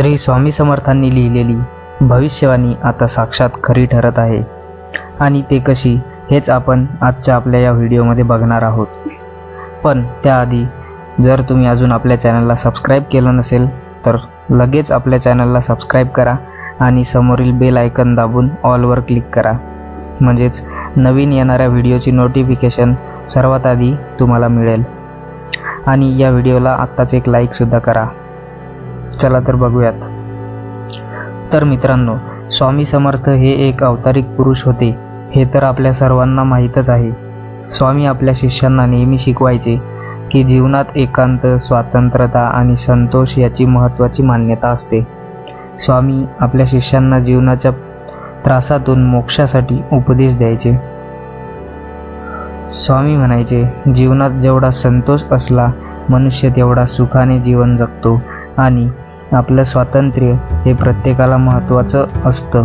श्री स्वामी समर्थांनी लिहिलेली भविष्यवाणी आता साक्षात खरी ठरत आहे. आणि ते कशी हेच आपण आजच्या आपल्या या व्हिडिओमध्ये बघणार आहोत. पण त्याआधी जर तुम्ही अजून आपल्या चॅनलला सबस्क्राईब केलं नसेल तर लगेच आपल्या चॅनलला सबस्क्राईब करा आणि समोरील बेल आयकन दाबून ऑलवर क्लिक करा. म्हणजेच नवीन येणाऱ्या व्हिडिओची नोटिफिकेशन सर्वात आधी तुम्हाला मिळेल. आणि या व्हिडिओला आत्ताच एक लाईकसुद्धा करा. चला तर बघूयात. तर मित्रांनो स्वामी समर्थ हे एक अवतारिक पुरुष होते. हे तर आपल्या सर्वांना माहीतच आहे. स्वामी आपल्या शिष्यांना नेहमी शिकवायचे की जीवनात एकांत स्वातंत्र्यता आणि संतोष याची महत्त्वाची मान्यता असते. स्वामी आपल्या शिष्यांना जीवनाच्या त्रासातून मोक्षासाठी उपदेश द्यायचे. स्वामी म्हणायचे जीवनात जेवढा संतोष असला मनुष्य तेवढा सुखाने जीवन जगतो आणि आपलं स्वातंत्र्य हे प्रत्येकाला महत्त्वाचं असतं.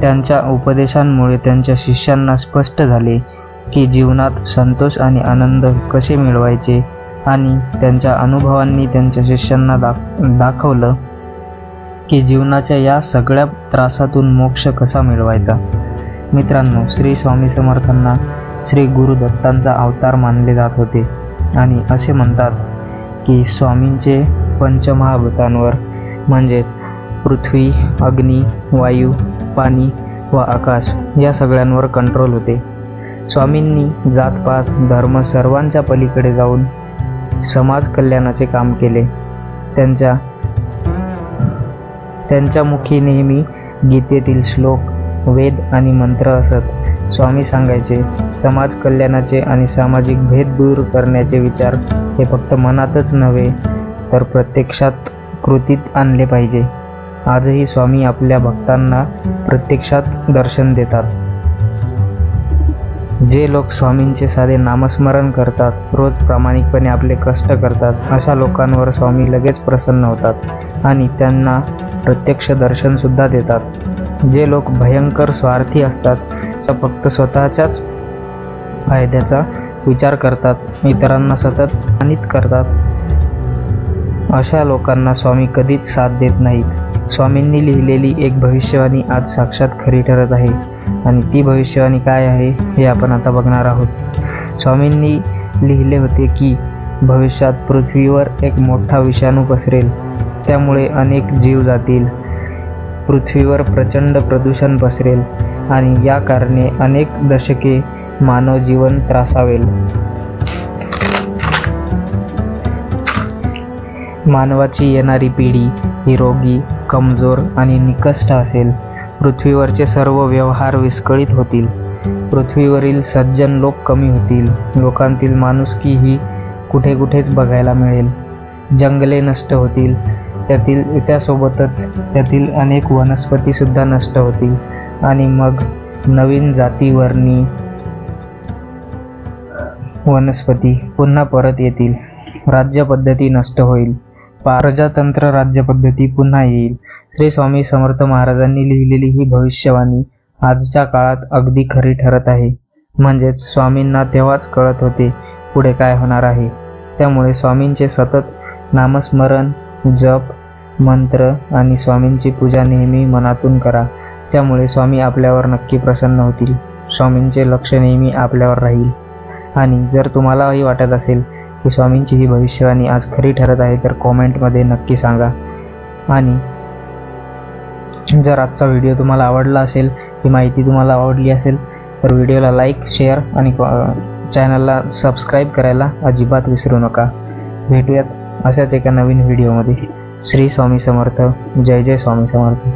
त्यांच्या उपदेशांमुळे त्यांच्या शिष्यांना स्पष्ट झाले की जीवनात संतोष आणि आनंद कसे मिळवायचे आणि त्यांच्या अनुभवांनी त्यांच्या शिष्यांना दाख दाखवलं की जीवनाच्या या सगळ्या त्रासातून मोक्ष कसा मिळवायचा. मित्रांनो श्री स्वामी समर्थांना श्री गुरुदत्तांचा अवतार मानले जात होते आणि असे म्हणतात की स्वामींचे पंचमहाभूतांवर म्हणजेच पृथ्वी अग्नी वायू पाणी व आकाश या सगळ्यांवर कंट्रोल होते. स्वामींनी जातपात धर्म सर्वांच्या पलीकडे जाऊन समाज कल्याणाचे काम केले. त्यांच्या त्यांच्या मुखी नेहमी गीतेतील श्लोक वेद आणि मंत्र असत. स्वामी सांगायचे समाज कल्याणाचे आणि सामाजिक भेद दूर करण्याचे विचार हे फक्त मनातच नव्हे तर प्रत्यक्षात कृतीत आणले पाहिजे. आजही स्वामी आपल्या भक्तांना प्रत्यक्षात दर्शन देतात. जे लोक स्वामींचे साधे नामस्मरण करतात रोज प्रामाणिकपणे आपले कष्ट करतात अशा लोकांवर स्वामी लगेच प्रसन्न होतात आणि त्यांना प्रत्यक्ष दर्शनसुद्धा देतात. जे लोक भयंकर स्वार्थी असतात त्या फक्त स्वतःच्याच फायद्याचा विचार करतात इतरांना सतत हानित करतात. अशा लोकांना स्वामी कधीच साथ देत नाहीत. स्वामींनी लिहिलेली एक भविष्यवाणी आज साक्षात खरी ठरत आहे. आणि ती भविष्यवाणी काय आहे हे आपण आता बघणार आहोत. स्वामींनी लिहिले होते की भविष्यात पृथ्वीवर एक मोठा विषाणू पसरेल. त्यामुळे अनेक जीव जातील. पृथ्वीवर प्रचंड प्रदूषण पसरेल. आणि या कारणे अनेक दशके मानव जीवन त्रासावेल. मानवाची येणारी पिढी ही रोगी कमजोर आणि निकष्ट असेल. पृथ्वीवरचे सर्व व्यवहार विस्कळीत होतील. पृथ्वीवरील सज्जन लोक कमी होतील. लोकांतील माणुसकी ही कुठे कुठेच बघायला मिळेल. जंगले नष्ट होतील. त्यातील त्यासोबतच त्यातील अनेक वनस्पतीसुद्धा नष्ट होतील. आणि मग नवीन जातीवर्णी वनस्पती पुन्हा परत येतील. राज्यपद्धती नष्ट होईल. प्रजातंत्र राज्यपद्धती पुन्हा येईल. श्री स्वामी समर्थ महाराजांनी लिहिलेली ही भविष्यवाणी आजच्या काळात अगदी खरी ठरत आहे. म्हणजेच स्वामींना तेव्हाच कळत होते पुढे काय होणार आहे. त्यामुळे स्वामींचे सतत नामस्मरण जप मंत्र आणि स्वामींची पूजा नेहमी मनातून करा. त्यामुळे स्वामी आपल्यावर नक्की प्रसन्न होतील. स्वामींचे लक्ष नेहमी आपल्यावर राहील. आणि जर तुम्हालाही वाटत असेल की स्वामींची ही भविष्यवाणी आज खरी ठरत आहे तर कॉमेंटमध्ये नक्की सांगा. आणि जर आजचा व्हिडिओ तुम्हाला आवडला असेल ही माहिती तुम्हाला आवडली असेल तर व्हिडिओला लाईक शेअर आणि चॅनलला सबस्क्राईब करायला अजिबात विसरू नका. भेटूयात अशाच एका नवीन व्हिडिओमध्ये. श्री स्वामी समर्थ. जय जय स्वामी समर्थ.